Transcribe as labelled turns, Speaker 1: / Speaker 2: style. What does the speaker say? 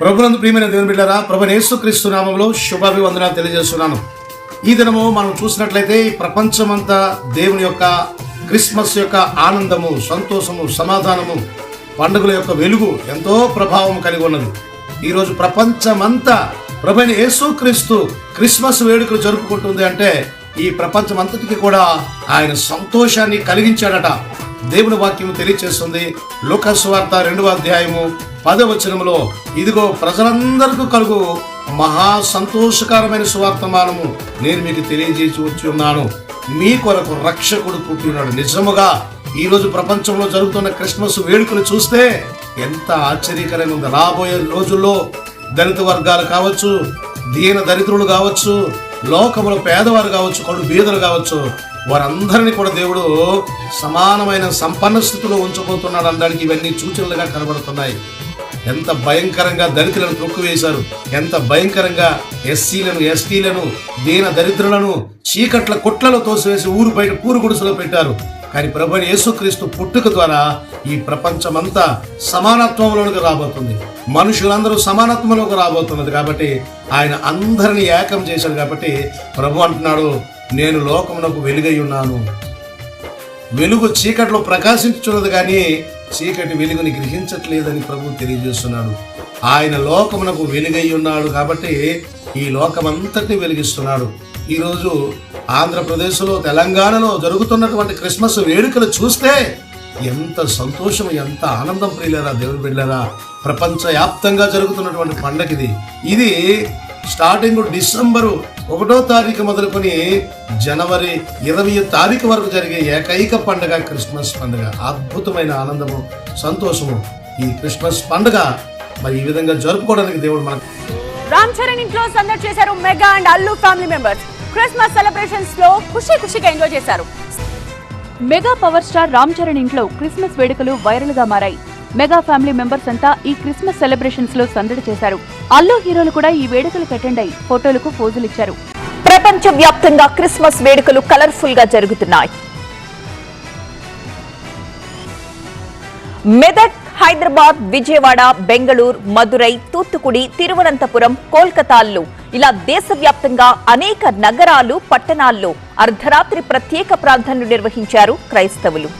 Speaker 1: ప్రభునందు ప్రియమైన దేవుని బిడ్డారా ప్రభు యేసుక్రీస్తు నామంలో శుభాభివందనాలు తెలియజేస్తున్నాను. ఈ దినము మనం చూసినట్లయితే ఈ ప్రపంచమంతా దేవుని యొక్క క్రిస్మస్ యొక్క ఆనందము సంతోషము సమాధానము పండుగల యొక్క వెలుగు ఎంతో ప్రభావం కలిగి ఉన్నది. ఈరోజు ప్రపంచమంతా ప్రభుని యేసుక్రీస్తు క్రిస్మస్ వేడుకలు జరుపుకుంటుంది అంటే ఈ ప్రపంచమంతటికి కూడా ఆయన సంతోషాన్ని కలిగించాడట. దేవుని వాక్యం తెలియచేస్తుంది. లోకస్వార్త రెండవ అధ్యాయము పదవచనములో ఇదిగో ప్రజలందరికీ కలుగు మహా సంతోషకరమైన సువార్తమానము నేను మీకు తెలియజేసి వచ్చి ఉన్నాను. మీ కొరకు రక్షకుడు పుట్టినాడు. నిజముగా ఈ రోజు ప్రపంచంలో జరుగుతున్న క్రిస్మస్ వేడుకలు చూస్తే ఎంత ఆశ్చర్యకరంగా ఉంది. రాబోయే రోజుల్లో దళిత వర్గాలు కావచ్చు దీన దరిద్రులు కావచ్చు లోకములో పేదవారు కావచ్చు కళ్ళు బీదలు కావచ్చు వారందరినీ కూడా దేవుడు సమానమైన సంపన్న స్థితిలో ఉంచబోతున్నాడు అనడానికి ఇవన్నీ సూచనలుగా కనబడుతున్నాయి. ఎంత భయంకరంగా దళితులను తొక్కువేశారు ఎంత భయంకరంగా ఎస్సీలను ఎస్టీలను దీన దరిద్రులను చీకట్ల కుట్లలో తోసివేసి ఊరు బయట పూరు గుడిసెలో పెట్టారు. కానీ ప్రభు యేసుక్రీస్తు పుట్టుక ద్వారా ఈ ప్రపంచమంతా సమానత్వంలోకి రాబోతుంది. మనుషులందరూ సమానత్వంలోకి రాబోతున్నది కాబట్టి ఆయన అందరిని ఏకం చేశాడు కాబట్టి ప్రభు అంటున్నాడు నేను లోకమునకు వెలుగై ఉన్నాను. వెలుగు చీకట్లో ప్రకాశించున్నది కానీ చీకటి వెలుగుని గ్రహించట్లేదని ప్రభు తెలియజేస్తున్నాడు. ఆయన లోకమునకు వెలుగై ఉన్నాడు కాబట్టి ఈ లోకమంతటిని వెలిగిస్తున్నాడు. ఈరోజు ఆంధ్రప్రదేశ్లో తెలంగాణలో జరుగుతున్నటువంటి క్రిస్మస్ వేడుకలు చూస్తే ఎంత సంతోషం ఎంత ఆనందం ప్రియులరా దేవుని బిడ్డరా ప్రపంచవ్యాప్తంగా జరుగుతున్నటువంటి పండగ ఇది ఇది స్టార్టింగ్ డిసెంబరు ఒకటో తారీఖు మొదలుకొని జనవరి ఇరవై తారీఖు వరకు జరిగే ఏకైక పండుగ క్రిస్మస్ పండుగ. అద్భుతమైన ఆనందము సంతోషము. ఈ క్రిస్మస్ పండుగ మరి ఈ విధంగా జరుపుకోవడానికి దేవుడు మనకు
Speaker 2: రామ్ చరణ్ ఇంట్లో సందడి చేశారు mega and Allu family members. Christmas సెలబ్రేషన్స్లో ఖుషి ఖుషిగా ఎంజాయ్ చేశారు.
Speaker 3: Mega power star Ram Charan ఇంట్లో క్రిస్మస్ వేడుకలు వైరల్గా మారాయి. మెగా ఫ్యామిలీ మెంబర్స్ అంతా ఈ క్రిస్మస్ సెలబ్రేషన్స్లో సందడి చేశారు. అల్లు హీరోలు కూడా ఈ వేడుకలకు అటెండ్ అయి ఫోటోలకు పోజులు ఇచ్చారు.
Speaker 2: ప్రపంచ వ్యాప్తంగా క్రిస్మస్ వేడుకలు కలర్ఫుల్గా జరుగుతున్నాయి. మెదక్ హైదరాబాద్ విజయవాడ బెంగళూరు మదురై తూత్తుకుడి తిరువనంతపురం కోల్కతాల్లో ఇలా దేశవ్యాప్తంగా అనేక నగరాలు పట్టణాల్లో అర్ధరాత్రి ప్రత్యేక ప్రార్థనలు నిర్వహించారు క్రైస్తవులు.